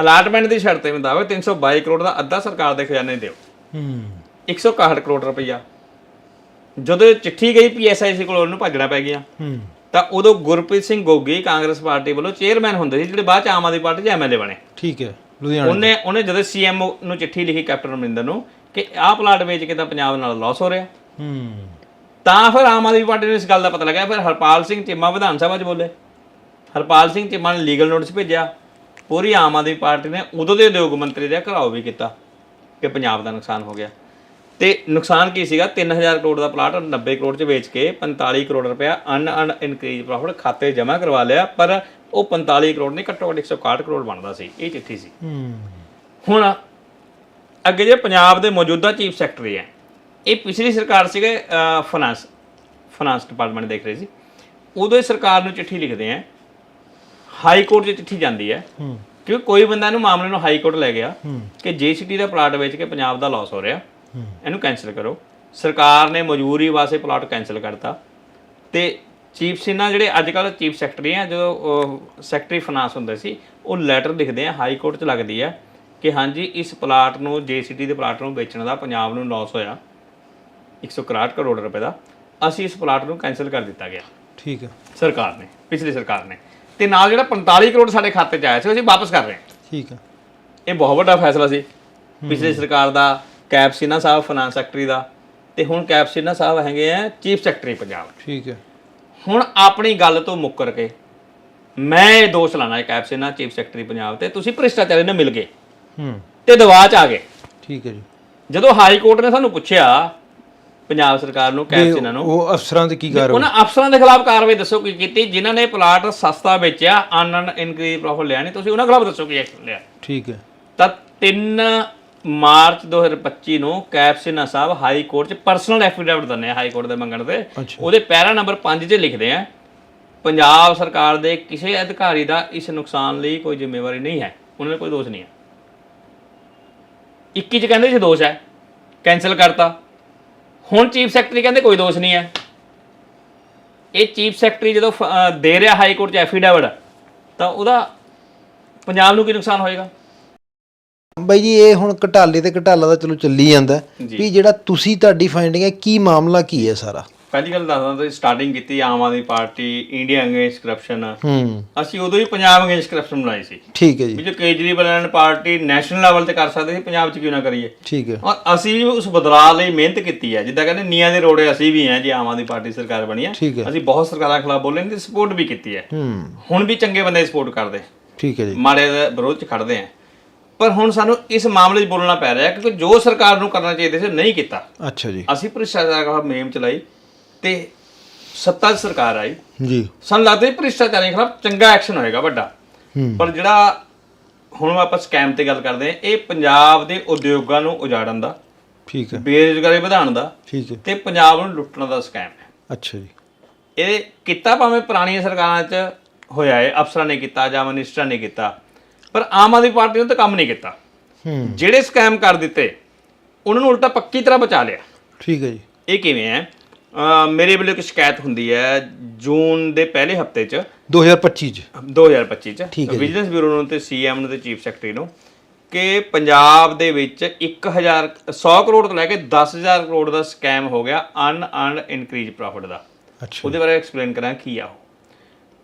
ਅਲਾਟਮੈਂਟ ਦੀ ਸ਼ਰਤ ਦੇ ਮੁਤਾਬਕ 322 ਕਰੋੜ ਦਾ ਅੱਧਾ ਸਰਕਾਰ ਦੇ ਖਜ਼ਾਨੇ ਦਿਓ। ਹੂੰ। 161 ਕਰੋੜ ਰੁਪਈਆ। ਜਦੋਂ ਇਹ ਚਿੱਠੀ ਗਈ ਪੀਐਸਆਈਸੀ ਕੋਲ ਉਹਨੂੰ ਭੱਜਣਾ ਪੈ ਗਿਆ। ਹੂੰ। ਤਾਂ ਉਦੋਂ ਗੁਰਪ੍ਰੀਤ ਸਿੰਘ ਗੋਗੀ ਕਾਂਗਰਸ ਪਾਰਟੀ ਵੱਲੋਂ ਚੇਅਰਮੈਨ ਹੁੰਦੇ ਸੀ ਜਿਹੜੇ ਬਾਅਦ ਚ ਆਮ ਆਦਮੀ ਪਾਰਟੀ 'ਚ ਐਮਐਲਏ ਬਣੇ। ਠੀਕ ਹੈ ਲੁਧਿਆਣਾ ਉਹਨੇ ਉਹਨੇ ਜਦੋਂ ਸੀਐਮਓ ਨੂੰ ਚਿੱਠੀ ਲਿਖੀ ਕੈਪਟਨ ਅਮਰਿੰਦਰ ਨੂੰ ਕਿ ਆਹ ਪਲਾਟ ਵੇਚ ਕੇ ਤਾਂ ਪੰਜਾਬ ਨਾਲ ਲਾਸ ਹੋ ਰਿਹਾ। ਹੂੰ। ਤਾਂ ਫਿਰ ਆਮ ਆਦਮੀ ਪਾਰਟੀ ਨੂੰ ਇਸ ਗੱਲ ਦਾ ਪਤਾ ਲੱਗਾ ਫਿਰ ਹਰਪਾਲ ਸਿੰਘ ਚੀਮਾ ਵਿਧਾਨ ਸਭਾ 'ਚ ਬੋਲੇ। ਹਰਪਾਲ ਸਿੰਘ ਚੀਮਾ ਨੇ ਲੀਗਲ ਨੋਟਿਸ ਭੇਜਿਆ। ਪੂਰੀ ਆਮ ਆਦਮੀ ਪਾਰਟੀ ਨੇ ਉਦੋਂ ਦੇ ਉਦਯੋਗ ਮੰਤਰੀ ਦਾ ਘਰਾਓ ਵੀ ਕੀਤਾ ਕਿ ਪੰਜਾਬ ਦਾ ਨੁਕਸਾਨ ਹੋ ਗਿਆ। ਤੇ ਨੁਕਸਾਨ ਕੀ ਸੀਗਾ? 3000 ਕਰੋੜ ਦਾ ਪਲਾਟ 90 ਕਰੋੜ 'ਚ ਵੇਚ ਕੇ 45 ਕਰੋੜ ਰੁਪਇਆ ਅਨ ਅਨ ਇਨਕਰੀਜ਼ ਪ੍ਰੋਫਿਟ ਖਾਤੇ ਜਮ੍ਹਾਂ ਕਰਵਾ ਲਿਆ ਪਰ ਉਹ 45 ਕਰੋੜ ਨਹੀਂ ਘੱਟੋ ਘੱਟ 161 ਕਰੋੜ ਬਣਦਾ ਸੀ। ਇਹ ਚਿੱਠੀ ਸੀ। ਹੁਣ ਅੱਗੇ ਜੇ ਪੰਜਾਬ ਦੇ ਮੌਜੂਦਾ ਚੀਫ ਸੈਕਟਰੀ ਹੈ ਇਹ ਪਿਛਲੀ ਸਰਕਾਰ ਸੀਗੇ ਫਾਈਨਾਂਸ ਫਾਈਨਾਂਸ ਡਿਪਾਰਟਮੈਂਟ ਦੇਖ ਰਹੇ ਸੀ। ਉਦੋਂ ਹੀ ਸਰਕਾਰ ਨੂੰ ਚਿੱਠੀ ਲਿਖਦੇ ਆ ਹਾਈ ਕੋਰਟ 'ਚ ਚਿੱਠੀ ਜਾਂਦੀ ਹੈ। ਕਿਉਂਕਿ ਕੋਈ ਬੰਦਾ ਇਹਨੂੰ ਮਾਮਲੇ ਨੂੰ ਹਾਈ ਕੋਰਟ ਲੈ ਗਿਆ ਕਿ ਜੀਸੀਟੀ ਦਾ ਪਲਾਟ ਵੇਚ ਕੇ ਪੰਜਾਬ ਦਾ ਲਾਸ ਹੋ ਰਿਹਾ। ਇਹਨੂੰ ਕੈਨਸਲ ਕਰੋ। ਸਰਕਾਰ ਨੇ ਮਜਬੂਰੀ ਵਾਸਤੇ ਪਲਾਟ ਕੈਨਸਲ ਕਰਤਾ। ਤੇ ਚੀਫ ਸਿਨਾ ਜਿਹੜੇ ਅੱਜ ਕੱਲ੍ਹ ਚੀਫ ਸੈਕਟਰੀ ਆ ਜਦੋਂ ਸੈਕਟਰੀ ਫਾਈਨਾਂਸ ਹੁੰਦੇ ਸੀ ਉਹ ਲੈਟਰ ਲਿਖਦੇ ਆ ਹਾਈ ਕੋਰਟ 'ਚ ਲੱਗਦੀ ਆ ਕਿ ਹਾਂਜੀ ਇਸ ਪਲਾਟ ਨੂੰ ਜੀਸੀਟੀ ਦੇ ਪਲਾਟ ਨੂੰ ਵੇਚਣ ਦਾ ਪੰਜਾਬ ਨੂੰ ਲਾਸ ਹੋਇਆ 161 ਕਰੋੜ ਰੁਪਏ ਦਾ ਅਸੀਂ ਇਸ ਪਲਾਟ ਨੂੰ ਕੈਨਸਲ ਕਰ ਦਿੱਤਾ ਗਿਆ। ਠੀਕ ਹੈ। ਸਰਕਾਰ ਨੇ ਪਿਛਲੀ ਸਰਕਾਰ ਨੇ। ਤੇ ਨਾਲ ਜਿਹੜਾ 45 ਕਰੋੜ ਸਾਡੇ ਖਾਤੇ 'ਚ ਆਇਆ ਸੀ ਅਸੀਂ ਵਾਪਸ ਕਰ ਰਹੇ ਹਾਂ। ਠੀਕ ਹੈ। ਇਹ ਬਹੁਤ ਵੱਡਾ ਫੈਸਲਾ ਸੀ। ਪਿਛਲੀ ਸਰਕਾਰ ਦਾ ਕੈਪਸਿਨਾ ਸਾਹਿਬ ਫਾਈਨਾਂਸ ਸੈਕਟਰੀ ਦਾ। ਤੇ ਹੁਣ ਕੈਪਸਿਨਾ ਸਾਹਿਬ ਹੈਗੇ ਆ ਚੀਫ ਸੈਕਟਰੀ ਪੰਜਾਬ ਠੀਕ ਹੈ। ਹੁਣ ਆਪਣੀ ਗੱਲ ਤੋਂ ਮੁੱਕਰ ਕੇ ਮੈਂ ਇਹ ਦੋਸ਼ ਲਾਣਾ ਹੈ ਕੈਪਸਿਨਾ ਚੀਫ ਸੈਕਟਰੀ ਪੰਜਾਬ ਤੇ। ਤੁਸੀਂ ਭ੍ਰਿਸ਼ਟਾਚਾਰੀ ਨਾਲ ਮਿਲ ਗਏ। ਹੂੰ। ਤੇ ਦਬਾਅ ਚ ਆ ਗਏ। ਠੀਕ ਹੈ ਜੀ। ਜਦੋਂ ਹਾਈ ਕੋਰਟ ਨੇ ਸਾਨੂੰ ਪੁੱਛਿਆ ਪੰਜਾਬ ਸਰਕਾਰ ਨੂੰ ਕੈਪਸਿਨਾ ਨੂੰ। ਉਹ ਅਫਸਰਾਂ ਤੇ ਕੀ ਕਾਰਵਾਈ ਉਹਨਾਂ ਅਫਸਰਾਂ ਦੇ ਖਿਲਾਫ ਕਾਰਵਾਈ ਦੱਸੋ ਕੀ ਕੀਤੀ ਜਿਨ੍ਹਾਂ ਨੇ ਪਲਾਟ ਸਸਤਾ ਵੇਚਿਆ ਅਨ ਅਨ ਇਨਕਰੀਜ਼ ਪ੍ਰੋਫਿਟ ਲਿਆ ਨਹੀਂ ਤੁਸੀਂ ਉਹਨਾਂ ਖਿਲਾਫ ਦੱਸੋ ਕੀ ਐਕਸ਼ਨ ਲਿਆ। ਠੀਕ ਹੈ। ਤਾਂ 3 ਮਾਰਚ 2025 ਨੂੰ ਕੈਪਸਿਨਾ ਸਾਹਿਬ ਹਾਈ ਕੋਰਟ 'ਚ ਪਰਸਨਲ ਐਫੀਡੇਵਿਟ ਦਿੰਦੇ ਆ ਹਾਈ ਕੋਰਟ ਦੇ ਮੰਗਣ ਤੇ। ਉਹਦੇ ਪੈਰਾ ਨੰਬਰ 5 'ਚ ਲਿਖਦੇ ਆ ਪੰਜਾਬ ਸਰਕਾਰ ਦੇ ਕਿਸੇ ਅਧਿਕਾਰੀ ਦਾ ਇਸ ਨੁਕਸਾਨ ਲਈ ਕੋਈ ਜ਼ਿੰਮੇਵਾਰੀ ਨਹੀਂ ਹੈ। ਉਹਨਾਂ ਨੇ ਕੋਈ ਦੋਸ਼ ਨਹੀਂ ਹੈ। 21 'ਚ ਕਹਿੰਦੇ ਸੀ ਦੋਸ਼ ਹੈ ਕੈਨਸਲ ਕਰਤਾ। ਹੁਣ ਚੀਫ ਸੈਕਟਰੀ ਕਹਿੰਦੇ ਕੋਈ ਦੋਸ਼ ਨਹੀਂ ਹੈ। ਇਹ ਚੀਫ ਸੈਕਟਰੀ ਜਦੋਂ ਦੇ ਰਿਹਾ ਹਾਈ ਕੋਰਟ 'ਚ ਐਫੀਡੇਵਿਟ ਤਾਂ ਉਹਦਾ ਪੰਜਾਬ ਨੂੰ ਕੀ ਨੁਕਸਾਨ ਹੋਏਗਾ? ਬਾਈ ਜੀ ਇਹ ਹੁਣ ਘਟਾਲੇ ਤੇ ਘਟਾਲਾ ਦਾ ਚਲੋ ਚੱਲੀ ਜਾਂਦਾ। ਵੀ ਜਿਹੜਾ ਤੁਸੀਂ ਤੁਹਾਡੀ ਫਾਈਂਡਿੰਗ ਹੈ ਕੀ ਮਾਮਲਾ ਕੀ ਹੈ ਸਾਰਾ? ਪਹਿਲੀ ਗੱਲ ਦੱਸਦਾ ਤੁਸੀਂ ਸਟਾਰਟਿੰਗ ਕੀਤੀ Aam Aadmi party India against corruption ਹੂੰ। ਅਸੀਂ ਉਦੋਂ ਹੀ ਪੰਜਾਬ ਅਗੇਂਸਟ ਕਰਪਸ਼ਨ ਬਣਾਈ ਸੀ। ਠੀਕ ਹੈ ਵੀ ਜੀ ਜੋ ਕੇਜਰੀਵਾਲ ਪਾਰਟੀ ਨੈਸ਼ਨਲ ਲੈਵਲ ਤੇ ਕਰ ਸਕਦੇ ਸੀ ਪੰਜਾਬ 'ਚ ਕਿਉਂ ਨਾ ਕਰੀਏ। ਠੀਕ ਹੈ। ਔਰ ਅਸੀਂ ਵੀ ਉਸ ਬਦਲਾਅ ਲਈ ਮਿਹਨਤ ਕੀਤੀ ਹੈ। ਜਿੱਦਾਂ ਕਹਿੰਦੇ ਨੀਆਂ ਦੇ ਰੋੜੇ ਅਸੀਂ ਵੀ ਹਾਂ ਜੇ ਆਮ ਆਦਮੀ ਪਾਰਟੀ ਸਰਕਾਰ ਬਣੀ ਹੈ। ਅਸੀਂ ਬਹੁਤ ਸਰਕਾਰਾਂ ਖਿਲਾਫ ਬੋਲੇ ਨੇ ਤੇ ਸਪੋਰਟ ਵੀ ਕੀਤੀ ਹੈ। ਹੂੰ। ਹੁਣ ਵੀ ਚੰਗੇ ਬੰਦੇ ਸਪੋਰਟ ਕਰਦੇ। ਠੀਕ ਹੈ ਜੀ। ਮਾੜੇ ਦੇ ਵਿਰੋਧ 'ਚ ਖੜਦੇ ਆ ਪਰ ਹੁਣ ਸਾਨੂੰ ਇਸ ਮਾਮਲੇ 'ਚ ਬੋਲਣਾ ਪੈ ਰਿਹਾ ਕਿਉਂਕਿ ਜੋ ਸਰਕਾਰ ਨੂੰ ਕਰਨਾ ਚਾਹੀਦਾ ਸੀ ਨਹੀਂ ਕੀਤਾ। ਅੱਛਾ ਜੀ। ਅਸੀਂ ਭ੍ਰਿਸ਼ਟਾਚਾਰ ਖਿਲਾਫ ਮੁਹਿੰਮ ਚਲਾਈ। ਤੇ ਸੱਤਾ 'ਚ ਸਰਕਾਰ ਆਈ। ਜੀ। ਸਾਨੂੰ ਲੱਗਦਾ ਭ੍ਰਿਸ਼ਟਾਚਾਰੀਆਂ ਖਿਲਾਫ ਚੰਗਾ ਐਕਸ਼ਨ ਹੋਏਗਾ ਵੱਡਾ। ਪਰ ਜਿਹੜਾ ਹੁਣ ਆਪਾਂ ਸਕੈਮ ਤੇ ਗੱਲ ਕਰਦੇ ਹਾਂ ਇਹ ਪੰਜਾਬ ਦੇ ਉਦਯੋਗਾਂ ਨੂੰ ਉਜਾੜਨ ਦਾ ਠੀਕ ਹੈ। ਬੇਰੁਜ਼ਗਾਰੀ ਵਧਾਉਣ ਦਾ ਠੀਕ ਹੈ। ਤੇ ਪੰਜਾਬ ਨੂੰ ਲੁੱਟਣ ਦਾ ਸਕੈਮ ਹੈ। ਅੱਛਾ ਜੀ। ਇਹ ਕੀਤਾ ਭਾਵੇਂ ਪੁਰਾਣੀਆਂ ਸਰਕਾਰਾਂ 'ਚ ਹੋਇਆ ਹੈ ਅਫਸਰਾਂ ਨੇ ਕੀਤਾ ਜਾਂ ਮਿਨਿਸਟਰਾਂ ਨੇ ਕੀਤਾ ਪਰ ਆਮ ਆਦਮੀ ਪਾਰਟੀ ਨੇ ਤਾਂ ਕੰਮ ਨਹੀਂ ਕੀਤਾ। ਜਿਹੜੇ ਸਕੈਮ ਕਰ ਦਿੱਤੇ ਉਹਨਾਂ ਨੂੰ ਉਲਟਾ ਪੱਕੀ ਤਰ੍ਹਾਂ ਬਚਾ ਲਿਆ। ਠੀਕ ਹੈ ਜੀ। ਇਹ ਕਿਵੇਂ ਹੈ? ਮੇਰੇ ਵੱਲੋਂ ਇੱਕ ਸ਼ਿਕਾਇਤ ਹੁੰਦੀ ਹੈ ਜੂਨ ਦੇ ਪਹਿਲੇ ਹਫ਼ਤੇ 'ਚ। 2025 ਚ। 2025 ਚ। ਵਿਜੀਲੈਂਸ ਬਿਊਰੋ ਨੂੰ ਤੇ ਸੀਐਮ ਨੂੰ ਤੇ ਚੀਫ ਸੈਕਟਰੀ ਨੂੰ ਕਿ ਪੰਜਾਬ ਦੇ ਵਿੱਚ 1000 100 ਕਰੋੜ ਤੋਂ ਲੈ ਕੇ 10000 ਕਰੋੜ ਦਾ ਸਕੈਮ ਹੋ ਗਿਆ ਅਨ ਅਨ ਇਨਕਰੀਜ਼ ਪ੍ਰੋਫਿਟ ਦਾ। ਅੱਛਾ। ਉਹਦੇ ਬਾਰੇ ਐਕਸਪਲੇਨ ਕਰਾਂ ਕੀ ਆ ਉਹ।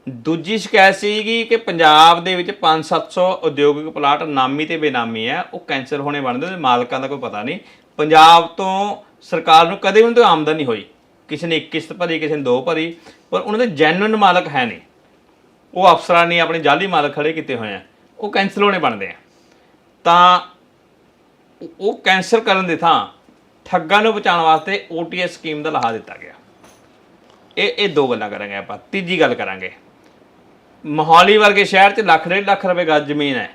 ਦੂਜੀ ਸ਼ਿਕਾਇਤ ਸੀਗੀ ਕਿ ਪੰਜਾਬ ਦੇ ਵਿੱਚ 5-700 ਉਦਯੋਗਿਕ ਪਲਾਟ ਨਾਮੀ ਤੇ ਬੇਨਾਮੀ ਹੈ। ਉਹ ਕੈਂਸਲ ਹੋਣੇ ਬਣਦੇ ਮਾਲਕਾਂ ਦਾ ਕੋਈ ਪਤਾ ਨਹੀਂ। ਪੰਜਾਬ ਤੋਂ ਸਰਕਾਰ ਨੂੰ ਕਦੇ ਵੀ ਉਹਨਾਂ ਤੋਂ ਆਮਦਨੀ ਹੋਈ। ਕਿਸੇ ਨੇ 21 ਕਿਸ਼ਤ ਭਰੀ ਕਿਸੇ ਨੇ ਦੋ ਭਰੀ ਪਰ ਉਹਨਾਂ ਦੇ ਜੈਨੂਇਨ ਮਾਲਕ ਹੈ ਨਹੀਂ। ਉਹ ਅਫਸਰਾਂ ਨੇ ਆਪਣੇ ਜਾਲੀ ਮਾਲਕ ਖੜੇ ਕੀਤੇ ਹੋਏ ਆ। ਉਹ ਕੈਂਸਲ ਹੋਣੇ ਬਣਦੇ ਆ। ਤਾਂ ਉਹ- ਕੈਂਸਲ ਕਰਨ ਦੀ ਥਾਂ ਠੱਗਾਂ ਨੂੰ ਬਚਾਉਣ ਵਾਸਤੇ OTS ਸਕੀਮ ਦਾ ਲਾਹਾ ਦਿੱਤਾ ਗਿਆ। ਇਹ ਇਹ ਦੋ ਗੱਲਾਂ ਕਰਾਂਗੇ ਆਪਾਂ। ਤੀਜੀ ਗੱਲ ਕਰਾਂਗੇ। ਮੋਹਾਲੀ ਵਰਗੇ ਸ਼ਹਿਰ 'ਚ ਲੱਖ ਡੇਢ ਲੱਖ ਰੁਪਏ ਗੱਜ ਜ਼ਮੀਨ ਹੈ।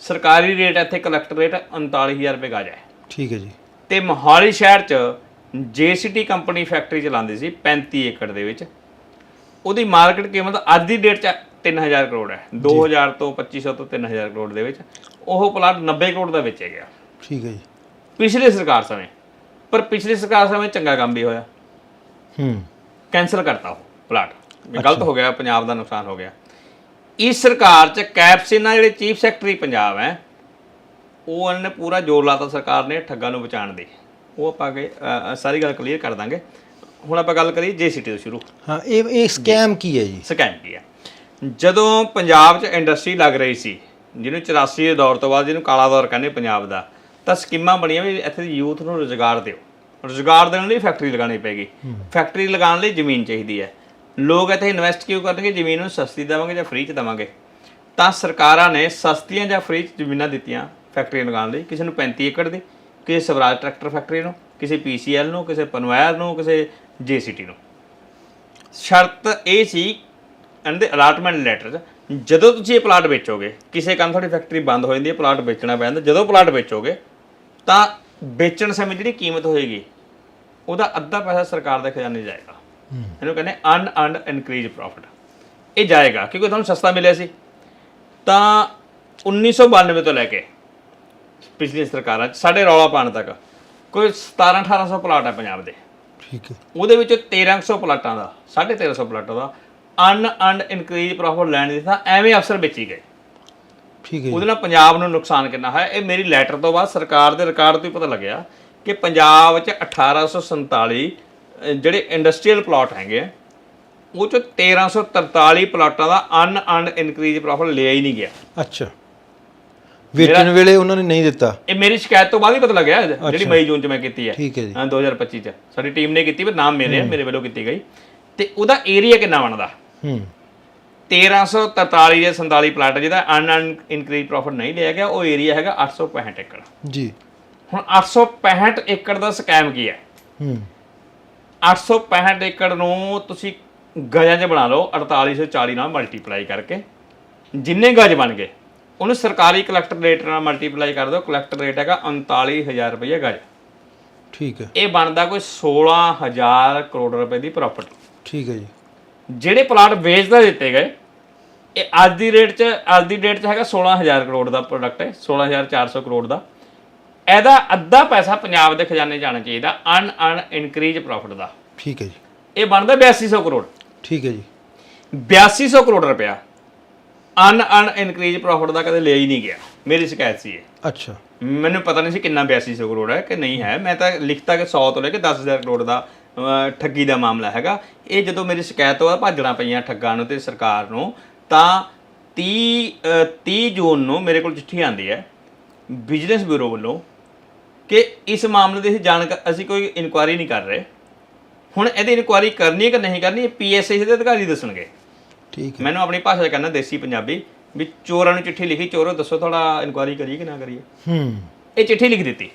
ਸਰਕਾਰੀ ਰੇਟ ਇੱਥੇ ਕਲੈਕਟਰ ਰੇਟ 39000 ਰੁਪਏ ਗੱਜ ਹੈ। ਠੀਕ ਹੈ ਜੀ। ਤੇ ਮੋਹਾਲੀ ਸ਼ਹਿਰ 'ਚ JCT ਕੰਪਨੀ ਫੈਕਟਰੀ ਚਲਾਉਂਦੀ ਸੀ 35 ਏਕੜ ਦੇ ਵਿੱਚ। ਉਹਦੀ ਮਾਰਕੀਟ ਕੀਮਤ ਅੱਜ ਦੀ ਡੇਟ 'ਚ 3000 ਕਰੋੜ ਹੈ। 2000 ਤੋਂ 2500 ਤੋਂ 3000 ਕਰੋੜ ਦੇ ਵਿੱਚ। ਉਹ ਪਲਾਟ 90 ਕਰੋੜ ਦਾ ਵੇਚਿਆ ਗਿਆ। ਠੀਕ ਹੈ ਜੀ। ਪਿਛਲੇ ਸਰਕਾਰ ਸਮੇਂ ਪਰ ਪਿਛਲੀ ਸਰਕਾਰ ਸਮੇਂ ਚੰਗਾ ਕੰਮ ਵੀ ਹੋਇਆ। ਹੂੰ। ਕੈਂਸਲ ਕਰਤਾ ਉਹ ਪਲਾਟ ਗਲਤ ਹੋ ਗਿਆ ਪੰਜਾਬ ਦਾ ਨੁਕਸਾਨ ਹੋ ਗਿਆ। ਇਸ ਸਰਕਾਰ ਚ ਕੈਪਸਿਨਾ ਜਿਹੜੇ ਚੀਫ ਸੈਕਟਰੀ ਪੰਜਾਬ ਹੈ ਉਹ ਉਹਨਾਂ ਨੇ ਪੂਰਾ ਜ਼ੋਰ ਲਾਤਾ ਸਰਕਾਰ ਨੇ ਠੱਗਾਂ ਨੂੰ ਬਚਾਉਣ ਦੀ। ਉਹ ਆਪਾਂ ਅੱਗੇ ਅ, ਅ, ਸਾਰੀ ਗੱਲ ਕਲੀਅਰ ਕਰ ਦਾਂਗੇ। ਹੁਣ ਆਪਾਂ ਗੱਲ ਕਰੀਏ ਜੇਸੀਟੀ ਤੋਂ ਸ਼ੁਰੂ। ਹਾਂ ਇਹ ਇਹ ਸਕੈਮ ਕੀ ਹੈ ਜੀ? ਸਕੈਮ ਕੀ ਹੈ? ਜਦੋਂ ਪੰਜਾਬ 'ਚ ਇੰਡਸਟਰੀ ਲੱਗ ਰਹੀ ਸੀ ਜਿਹਨੂੰ 84 ਦੇ ਦੌਰ ਤੋਂ ਬਾਅਦ ਜਿਹਨੂੰ ਕਾਲਾ ਦੌਰ ਕਹਿੰਦੇ ਪੰਜਾਬ ਦਾ ਤਾਂ ਸਕੀਮਾਂ ਬਣੀਆਂ ਵੀ ਇੱਥੇ ਦੀ ਯੂਥ ਨੂੰ ਰੁਜ਼ਗਾਰ ਦਿਓ। ਰੁਜ਼ਗਾਰ ਦੇਣ ਲਈ ਫੈਕਟਰੀ ਲਗਾਉਣੀ ਪੈਗੀ। ਫੈਕਟਰੀ ਲਗਾਉਣ ਲਈ ਜ਼ਮੀਨ ਚਾਹੀਦੀ ਹੈ। ਲੋਕ ਇੱਥੇ ਇਨਵੈਸਟ ਕਿਉਂ ਕਰਨਗੇ? ਜ਼ਮੀਨ ਨੂੰ ਸਸਤੀ ਦੇਵਾਂਗੇ ਜਾਂ ਫ੍ਰੀ 'ਚ ਦੇਵਾਂਗੇ? ਤਾਂ ਸਰਕਾਰਾਂ ਨੇ ਸਸਤੀਆਂ ਜਾਂ ਫ੍ਰੀ 'ਚ ਜ਼ਮੀਨਾਂ ਦਿੱਤੀਆਂ ਫੈਕਟਰੀ ਲਗਾਉਣ ਲਈ ਕਿਸੇ ਨੂੰ 35 ਏਕੜ ਦੀ। ਕਿਸੇ ਸਵਰਾਜ ਟਰੈਕਟਰ ਫੈਕਟਰੀ ਨੂੰ ਕਿਸੇ ਪੀਸੀਐਲ ਨੂੰ ਕਿਸੇ ਪਨਵੈਰ ਨੂੰ ਕਿਸੇ ਜੇਸੀਟੀ ਨੂੰ। ਸ਼ਰਤ ਇਹ ਸੀ ਇਹਨਾਂ ਦੇ ਅਲਾਟਮੈਂਟ ਲੈਟਰ 'ਚ ਜਦੋਂ ਤੁਸੀਂ ਇਹ ਪਲਾਟ ਵੇਚੋਗੇ ਕਿਸੇ ਕੰਮ ਤੁਹਾਡੀ ਫੈਕਟਰੀ ਬੰਦ ਹੋ ਜਾਂਦੀ ਹੈ ਪਲਾਟ ਵੇਚਣਾ ਪੈਂਦਾ ਜਦੋਂ ਪਲਾਟ ਵੇਚੋਗੇ ਤਾਂ ਵੇਚਣ ਸਮੇਂ ਜਿਹੜੀ ਕੀਮਤ ਹੋਏਗੀ ਉਹਦਾ ਅੱਧਾ ਪੈਸਾ ਸਰਕਾਰ ਦੇ ਖਜ਼ਾਨੇ ਜਾਏਗਾ। ਇਹਨੂੰ ਕਹਿੰਦੇ ਅਨ ਅਨ ਇਨਕਰੀਜ਼ ਪ੍ਰੋਫਿਟ ਇਹ ਜਾਏਗਾ ਕਿਉਂਕਿ ਤੁਹਾਨੂੰ ਸਸਤਾ ਮਿਲਿਆ ਸੀ। ਤਾਂ 1992 ਤੋਂ ਲੈ ਕੇ ਪਿਛਲੀ ਸਰਕਾਰਾਂ 'ਚ ਸਾਡੇ ਰੌਲਾ ਪਾਉਣ ਤੱਕ। ਕੋਈ 17 1800 ਪਲਾਟ ਹੈ ਪੰਜਾਬ ਦੇ। ਠੀਕ ਹੈ। ਉਹਦੇ ਵਿੱਚ 1300 ਪਲਾਟਾਂ ਦਾ 1350 ਪਲਾਟਾਂ ਦਾ ਅਨ ਅਨ ਇਨਕਰੀਜ਼ ਪ੍ਰੋਫਿਟ ਲੈਣ ਦੀ ਥਾਂ ਐਵੇਂ ਅਫਸਰ ਵੇਚੀ ਗਏ। ਠੀਕ ਹੈ ਉਹਦੇ ਨਾਲ ਪੰਜਾਬ ਨੂੰ ਨੁਕਸਾਨ ਕਿੰਨਾ ਹੋਇਆ ਇਹ ਮੇਰੀ ਲੈਟਰ ਤੋਂ ਬਾਅਦ ਸਰਕਾਰ ਦੇ ਰਿਕਾਰਡ ਤੋਂ ਹੀ ਪਤਾ ਲੱਗਿਆ ਕਿ ਪੰਜਾਬ 'ਚ 1847 ਅਹ, ਜਿਹੜੇ ਇੰਡਸਟਰੀਅਲ ਪਲਾਟ ਹੈਗੇ ਉਹ 'ਚ 1343 ਪਲਾਟਾਂ ਦਾ ਅਨ ਅਨ ਇਨਕਰੀਜ਼ ਪ੍ਰੋਫਿਟ ਲਿਆ ਹੀ ਨਹੀਂ ਗਿਆ। ਅੱਛਾ। ਵੇਚਣ ਵੇਲੇ ਉਹਨਾਂ ਨੇ ਨਹੀਂ ਦਿੱਤਾ। ਇਹ ਮੇਰੀ ਸ਼ਿਕਾਇਤ ਤੋਂ ਬਾਅਦ ਹੀ ਪਤਾ ਲੱਗਿਆ ਜਿਹੜੀ ਮਈ ਜੂਨ 'ਚ ਮੈਂ ਕੀਤੀ ਹੈ। ਠੀਕ ਹੈ ਜੀ। ਹਾਂ 2025 ਚ। ਸਾਡੀ ਟੀਮ ਨੇ ਕੀਤੀ ਪਰ ਨਾਮ ਮੇਰੇ ਆ, ਮੇਰੇ ਵੱਲੋਂ ਕੀਤੀ ਗਈ। ਤੇ ਉਹਦਾ ਏਰੀਆ ਕਿੰਨਾ ਬਣਦਾ? ਹੂੰ। 1343 ਦੇ 47 ਪਲਾਟ ਜਿਹਦਾ ਅਨ ਅਨ ਇਨਕਰੀਜ਼ ਪ੍ਰੋਫਿਟ ਨਹੀਂ ਲਿਆ ਗਿਆ ਉਹ ਏਰੀਆ ਹੈਗਾ 865 ਏਕੜ। ਜੀ। ਹੁਣ 865 ਏਕੜ ਦਾ ਸਕੈਮ ਕੀ ਹੈ? ਹੂੰ। 865 ਏਕੜ ਨੂੰ ਤੁਸੀਂ ਗਜਾਂ 'ਚ ਬਣਾ ਲਓ 4840 ਨਾਲ ਮਲਟੀਪਲਾਈ ਕਰਕੇ ਜਿੰਨੇ ਗਜ ਬਣ ਗਏ ਉਹਨੂੰ ਸਰਕਾਰੀ ਕਲੈਕਟਰ ਰੇਟ ਨਾਲ ਮਲਟੀਪਲਾਈ ਕਰ ਦਿਓ ਕਲੈਕਟਰ ਰੇਟ ਹੈਗਾ 39000 ਰੁਪਏ ਗਜ। ਠੀਕ ਹੈ। ਇਹ ਬਣਦਾ ਕੋਈ 16000 ਕਰੋੜ ਰੁਪਏ ਦੀ ਪ੍ਰਾਪਰਟੀ ਠੀਕ ਹੈ ਜੀ। ਜਿਹੜੇ ਪਲਾਟ ਵੇਚਦਾ ਦਿੱਤੇ ਗਏ ਇਹ ਅੱਜ ਦੀ ਰੇਟ 'ਚ ਅੱਜ ਦੀ ਡੇਟ 'ਚ ਹੈਗਾ 16000 ਕਰੋੜ ਦਾ ਪ੍ਰੋਡਕਟ ਹੈ 16400 ਕਰੋੜ ਦਾ। ਇਹਦਾ ਅੱਧਾ ਪੈਸਾ ਪੰਜਾਬ ਦੇ ਖਜ਼ਾਨੇ ਜਾਣਾ ਚਾਹੀਦਾ ਅਨ ਅਨ ਇਨਕਰੀਜ਼ ਪ੍ਰੋਫਿਟ ਦਾ। ਠੀਕ ਹੈ ਜੀ। ਇਹ ਬਣਦਾ 8200 ਕਰੋੜ। ਠੀਕ ਹੈ ਜੀ। 8200 ਕਰੋੜ ਰੁਪਇਆ। ਅਨ ਅਨ ਇਨਕਰੀਜ਼ ਪ੍ਰੋਫਿਟ ਦਾ ਕਦੇ ਲਿਆ ਹੀ ਨਹੀਂ ਗਿਆ। ਮੇਰੀ ਸ਼ਿਕਾਇਤ ਸੀ ਇਹ। ਅੱਛਾ। ਮੈਨੂੰ ਪਤਾ ਨਹੀਂ ਸੀ ਕਿੰਨਾ 8200 ਕਰੋੜ ਹੈ ਕਿ ਨਹੀਂ ਹੈ। ਮੈਂ ਤਾਂ ਲਿਖਤਾ ਕਿ 100 ਤੋਂ ਲੈ ਕੇ 10000 ਕਰੋੜ ਦਾ ਠੱਗੀ ਦਾ ਮਾਮਲਾ ਹੈਗਾ। ਇਹ ਜਦੋਂ ਮੇਰੀ ਸ਼ਿਕਾਇਤ ਤੋਂ ਬਾਅਦ ਭਾਜਣਾ ਪਈਆਂ ਠੱਗਾਂ ਨੂੰ ਤੇ ਸਰਕਾਰ ਨੂੰ ਤਾਂ 30 ਅਹ, 30 ਜੂਨ ਨੂੰ ਮੇਰੇ ਕੋਲ ਚਿੱਠੀ ਆਂਦੀ ਹੈ ਬਿਜ਼ਨਸ ਬਿਊਰੋ ਵੱਲੋਂ ਕਿ ਇਸ ਮਾਮਲੇ ਦੇ ਅਸੀਂ ਜਾਣਕਾਰੀ ਅਸੀਂ ਕੋਈ ਇਨਕੁਆਇਰੀ ਨਹੀਂ ਕਰ ਰਹੇ। ਹੁਣ ਇਹਦੀ ਇਨਕੁਆਇਰੀ ਕਰਨੀ ਹੈ ਕਿ ਨਹੀਂ ਕਰਨੀ ਇਹ ਪੀਐਸਏ ਦੇ ਅਧਿਕਾਰੀ ਦੱਸਣਗੇ। ਠੀਕ ਹੈ। ਮੈਨੂੰ ਆਪਣੀ ਭਾਸ਼ਾ 'ਚ ਕਹਿੰਦਾ ਦੇਸੀ ਪੰਜਾਬੀ ਵੀ ਚੋਰਾਂ ਨੂੰ ਚਿੱਠੀ ਲਿਖੀ ਚੋਰੋ ਦੱਸੋ ਤੁਹਾਡਾ ਇਨਕੁਆਇਰੀ ਕਰੀਏ ਕਿ ਨਾ ਕਰੀਏ। ਹੂੰ। ਇਹ ਚਿੱਠੀ ਲਿਖ ਦਿੱਤੀ।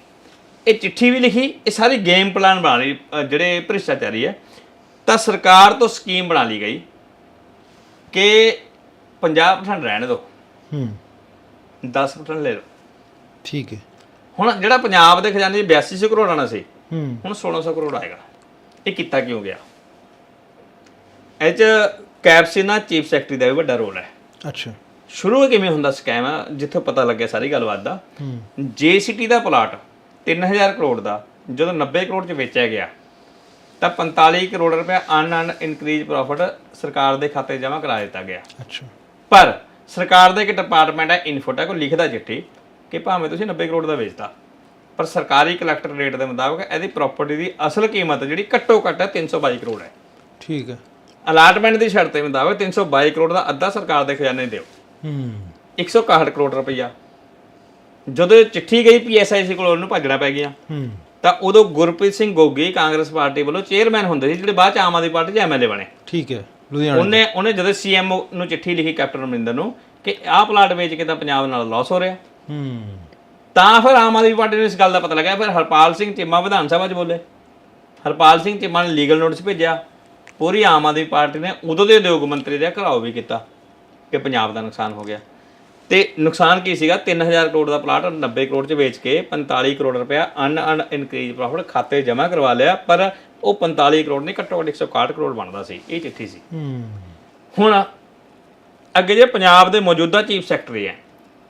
ਇਹ ਚਿੱਠੀ ਵੀ ਲਿਖੀ ਇਹ ਸਾਰੀ ਗੇਮ ਪਲਾਨ ਬਣਾ ਲਈ ਅ, ਜਿਹੜੇ ਭ੍ਰਿਸ਼ਟਾਚਾਰੀ ਹੈ। ਤਾਂ ਸਰਕਾਰ ਤੋਂ ਸਕੀਮ ਬਣਾ ਲਈ ਗਈ ਕਿ 50% ਰਹਿਣ ਦਿਓ। ਹੂੰ। 10% ਲੈ ਲਓ। ਠੀਕ ਹੈ। ਹੁਣ ਜਿਹੜਾ ਪੰਜਾਬ ਦੇ ਖਜ਼ਾਨੇ 'ਚ 8200 ਕਰੋੜ ਆਣਾ ਸੀ ਹੂੰ। ਹੁਣ 1600 ਕਰੋੜ ਆਏਗਾ। ਇਹ ਕੀਤਾ ਕਿਉਂ ਗਿਆ? ਇਹ 'ਚ ਕੈਪਸਿਨਾ ਚੀਫ ਸੈਕਟਰੀ ਦਾ ਵੀ ਵੱਡਾ ਰੋਲ ਹੈ। ਅੱਛਾ। ਸ਼ੁਰੂ ਕਿਵੇਂ ਹੁੰਦਾ ਸਕੈਮ? ਜਿੱਥੇ ਪਤਾ ਲੱਗਿਆ ਸਾਰੀ ਗੱਲਬਾਤ ਦਾ। ਜੇਸੀਟੀ ਦਾ ਪਲਾਟ 3000 ਕਰੋੜ ਦਾ ਜਦੋਂ 90 ਕਰੋੜ ਚ ਵੇਚਿਆ ਗਿਆ ਤਾਂ 45 ਕਰੋੜ ਰੁਪਏ ਅਨ ਅਨ ਇਨਕਰੀਜ਼ ਪ੍ਰੋਫਿਟ ਸਰਕਾਰ ਦੇ ਖਾਤੇ ਜਮ੍ਹਾਂ ਕਰਾ ਦਿੱਤਾ ਗਿਆ। ਅੱਛਾ। ਪਰ ਸਰਕਾਰ ਦਾ ਇੱਕ ਡਿਪਾਰਟਮੈਂਟ ਹੈ ਇਨਫੋਟੈਕ ਉਹ ਲਿਖਦਾ ਚਿੱਠੀ ਕਿ ਭਾਵੇਂ ਤੁਸੀਂ 90 ਕਰੋੜ ਦਾ ਵੇਚਤਾ ਪਰ ਸਰਕਾਰੀ ਕਲੈਕਟਰ ਰੇਟ ਦੇ ਮੁਤਾਬਕ ਇਹਦੀ ਪ੍ਰਾਪਰਟੀ ਦੀ ਅਸਲ ਕੀਮਤ ਜਿਹੜੀ ਘੱਟੋ ਘੱਟ ਹੈ 322 ਕਰੋੜ ਹੈ। ਠੀਕ ਹੈ। ਅਲਾਟਮੈਂਟ ਦੀ ਸ਼ਰਤ ਦੇ ਮੁਤਾਬਕ 322 ਕਰੋੜ ਦਾ ਅੱਧਾ ਸਰਕਾਰ ਦੇ ਖਜ਼ਾਨੇ ਦਿਓ। ਹੂੰ। 161 ਕਰੋੜ ਰੁਪਈਆ। ਜਦੋਂ ਚਿੱਠੀ ਗਈ ਪੀਐਸਆਈਸੀ ਕੋਲ ਉਹਨੂੰ ਭੱਜਣਾ ਪੈ ਗਿਆ। ਹੂੰ। ਤਾਂ ਉਦੋਂ ਗੁਰਪ੍ਰੀਤ ਸਿੰਘ ਗੋਗੀ ਕਾਂਗਰਸ ਪਾਰਟੀ ਵੱਲੋਂ ਚੇਅਰਮੈਨ ਹੁੰਦੇ ਸੀ ਜਿਹੜੇ ਬਾਅਦ ਚ ਆਮ ਆਦਮੀ ਪਾਰਟੀ 'ਚ ਐਮਐਲਏ ਬਣੇ। ਠੀਕ ਹੈ ਲੁਧਿਆਣਾ ਉਹਨੇ ਉਹਨੇ ਜਦੋਂ ਸੀਐਮਓ ਨੂੰ ਚਿੱਠੀ ਲਿਖੀ ਕੈਪਟਨ ਅਮਰਿੰਦਰ ਨੂੰ ਕਿ ਆਹ ਪਲਾਟ ਵੇਚ ਕੇ ਤਾਂ ਪੰਜਾਬ ਨਾਲ ਲਾਸ ਹੋ ਰਿਹਾ। ਹੂੰ। ਤਾਂ ਫਿਰ ਆਮ ਆਦਮੀ ਪਾਰਟੀ ਨੂੰ ਇਸ ਗੱਲ ਦਾ ਪਤਾ ਲੱਗਾ ਫਿਰ ਹਰਪਾਲ ਸਿੰਘ ਚੀਮਾ ਵਿਧਾਨ ਸਭਾ 'ਚ ਬੋਲੇ। ਹਰਪਾਲ ਸਿੰਘ ਚੀਮਾ ਨੇ ਲੀਗਲ ਨੋਟਿਸ ਭੇਜਿਆ। ਪੂਰੀ ਆਮ ਆਦਮੀ ਪਾਰਟੀ ਨੇ ਉਦੋਂ ਦੇ ਉਦਯੋਗ ਮੰਤਰੀ ਦਾ ਘਰਾਓ ਵੀ ਕੀਤਾ ਕਿ ਪੰਜਾਬ ਦਾ ਨੁਕਸਾਨ ਹੋ ਗਿਆ। ਤੇ ਨੁਕਸਾਨ ਕੀ ਸੀਗਾ? 3000 ਕਰੋੜ ਦਾ ਪਲਾਟ 90 ਕਰੋੜ 'ਚ ਵੇਚ ਕੇ 45 ਕਰੋੜ ਰੁਪਇਆ ਅਨ ਅਨ ਇਨਕਰੀਜ਼ ਪ੍ਰੋਫਿਟ ਖਾਤੇ ਜਮ੍ਹਾਂ ਕਰਵਾ ਲਿਆ ਪਰ ਉਹ 45 ਕਰੋੜ ਨਹੀਂ ਘੱਟੋ ਘੱਟ 161 ਕਰੋੜ ਬਣਦਾ ਸੀ। ਇਹ ਚਿੱਠੀ ਸੀ। ਹੁਣ ਅੱਗੇ ਜੇ ਪੰਜਾਬ ਦੇ ਮੌਜੂਦਾ ਚੀਫ ਸੈਕਟਰੀ ਹੈ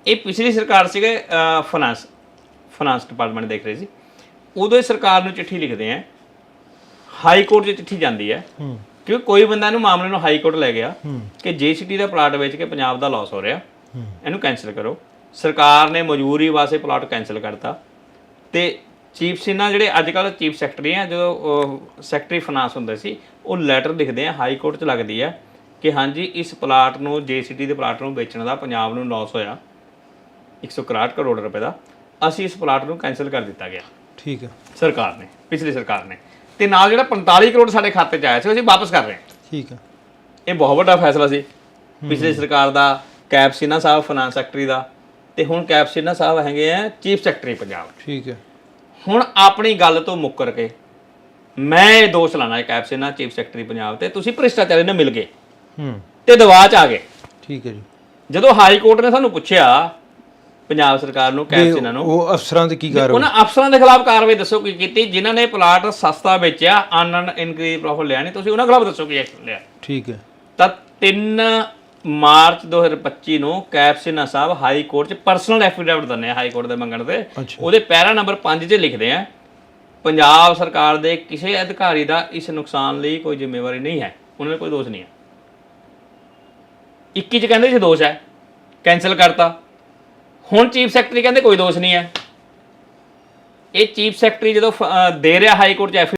ਇਹ ਪਿਛਲੀ ਸਰਕਾਰ ਸੀਗੇ ਫਾਈਨਾਂਸ ਫਾਈਨਾਂਸ ਡਿਪਾਰਟਮੈਂਟ ਦੇਖ ਰਹੇ ਸੀ। ਉਦੋਂ ਹੀ ਸਰਕਾਰ ਨੂੰ ਚਿੱਠੀ ਲਿਖਦੇ ਆ ਹਾਈ ਕੋਰਟ 'ਚ ਚਿੱਠੀ ਜਾਂਦੀ ਹੈ ਕਿਉਂਕਿ ਕੋਈ ਬੰਦਾ ਇਹਨੂੰ ਮਾਮਲੇ ਨੂੰ ਹਾਈ ਕੋਰਟ ਲੈ ਗਿਆ ਕਿ ਜੀਸੀਟੀ ਦਾ ਪਲਾਟ ਵੇਚ ਕੇ ਪੰਜਾਬ ਦਾ ਲਾਸ ਹੋ ਰਿਹਾ। ਇਹਨੂੰ ਕੈਨਸਲ ਕਰੋ। ਸਰਕਾਰ ਨੇ ਮਜਬੂਰੀ ਵਾਸਤੇ ਪਲਾਟ ਕੈਨਸਲ ਕਰਤਾ। ਤੇ ਚੀਫ ਸਿਨਾ ਜਿਹੜੇ ਅੱਜ ਕੱਲ੍ਹ ਚੀਫ ਸੈਕਟਰੀ ਆ ਜਦੋਂ ਸੈਕਟਰੀ ਫਾਈਨਾਂਸ ਹੁੰਦੇ ਸੀ ਉਹ ਲੈਟਰ ਲਿਖਦੇ ਆ ਹਾਈ ਕੋਰਟ 'ਚ ਲੱਗਦੀ ਆ ਕਿ ਹਾਂਜੀ ਇਸ ਪਲਾਟ ਨੂੰ ਜੀਸੀਟੀ ਦੇ ਪਲਾਟ ਨੂੰ ਵੇਚਣ ਦਾ ਪੰਜਾਬ ਨੂੰ ਲਾਸ ਹੋਇਆ 161 ਕਰੋੜ ਰੁਪਏ ਦਾ ਅਸੀਂ ਇਸ ਪਲਾਟ ਨੂੰ ਕੈਨਸਲ ਕਰ ਦਿੱਤਾ ਗਿਆ। ਠੀਕ ਹੈ। ਸਰਕਾਰ ਨੇ ਪਿਛਲੀ ਸਰਕਾਰ ਨੇ। ਤੇ ਨਾਲ ਜਿਹੜਾ 45 ਕਰੋੜ ਸਾਡੇ ਖਾਤੇ 'ਚ ਆਇਆ ਸੀ ਉਹ ਅਸੀਂ ਵਾਪਸ ਕਰ ਰਹੇ ਹਾਂ। ਠੀਕ ਹੈ। ਇਹ ਬਹੁਤ ਵੱਡਾ ਫੈਸਲਾ ਸੀ। ਪਿਛਲੀ ਸਰਕਾਰ ਦਾ ਕੈਪ ਸਿਨਾ ਸਾਹਿਬ ਫਾਈਨਾਂਸ ਸੈਕਟਰੀ ਦਾ ਤੇ ਹੁਣ ਕੈਪ ਸਿਨਾ ਸਾਹਿਬ ਹੈਗੇ ਆ ਚੀਫ ਸੈਕਟਰੀ ਪੰਜਾਬ ਠੀਕ ਹੈ। ਹੁਣ ਆਪਣੀ ਗੱਲ ਤੋਂ ਮੁੱਕਰ ਕੇ ਮੈਂ ਇਹ ਦੋਸ਼ ਲਾਣਾ KAP Sinha chief secretary Punjab ਤੇ ਤੁਸੀਂ ਭ੍ਰਿਸ਼ਟਾਚਾਰੀ ਨਾਲ ਮਿਲ ਗਏ ਹੂੰ। ਤੇ ਦਬਾਅ ਚ ਆ ਗਏ। ਠੀਕ ਹੈ ਜੀ। ਜਦੋਂ ਹਾਈ ਕੋਰਟ ਨੇ ਸਾਨੂੰ ਪੁੱਛਿਆ ਪੰਜਾਬ ਸਰਕਾਰ ਨੂੰ ਕੈਪ ਸਿਨਾ ਨੂੰ। ਉਹ ਅਫਸਰਾਂ ਤੇ ਕੀ ਕਰ ਉਹਨਾਂ ਅਫਸਰਾਂ ਦੇ ਖਿਲਾਫ ਕਾਰਵਾਈ ਦੱਸੋ ਕੀ ਕੀਤੀ ਜਿਨ੍ਹਾਂ ਨੇ ਪਲਾਟ ਸਸਤਾ ਵੇਚਿਆ ਅਨ ਅਨ ਇਨਕਰੀਜ਼ ਪ੍ਰੋਫਿਟ ਲਿਆ ਨਹੀਂ ਤੁਸੀਂ ਉਹਨਾਂ ਖਿਲਾਫ ਦੱਸੋ ਕੀ ਐਕਸ਼ਨ ਲਿਆ। ਠੀਕ ਹੈ। ਤਾਂ 3 ਮਾਰਚ 2025 ਨੂੰ ਕੈਪਸਿਨਾ ਸਾਹਿਬ ਹਾਈ ਕੋਰਟ 'ਚ ਪਰਸਨਲ ਐਫੀਡੈਵਿਟ ਆ ਹਾਈ ਕੋਰਟ ਦੇ ਮੰਗਣ ਤੇ। ਉਹਦੇ ਪੈਰਾ ਨੰਬਰ 5 'ਚ ਲਿਖਦੇ ਆ ਪੰਜਾਬ ਸਰਕਾਰ ਦੇ ਕਿਸੇ ਅਧਿਕਾਰੀ ਦਾ ਇਸ ਨੁਕਸਾਨ ਲਈ ਕੋਈ ਜ਼ਿੰਮੇਵਾਰੀ ਨਹੀਂ ਹੈ। ਉਹਨਾਂ ਨੇ ਕੋਈ ਦੋਸ਼ ਨਹੀਂ ਹੈ। 21 'ਚ ਕਹਿੰਦੇ ਸੀ ਦੋਸ਼ ਹੈ ਕੈਨਸਲ ਕਰਤਾ। ਹੁਣ ਚੀਫ ਸੈਕਟਰੀ ਕਹਿੰਦੇ ਕੋਈ ਦੋਸ਼ ਨਹੀਂ ਹੈ। ਇਹ ਚੀਫ ਸੈਕਟਰੀ ਜਦੋਂ ਫ- ਅਹ, ਦੇ ਰਿਹਾ ਹਾਈ ਕੋਰਟ 'ਚ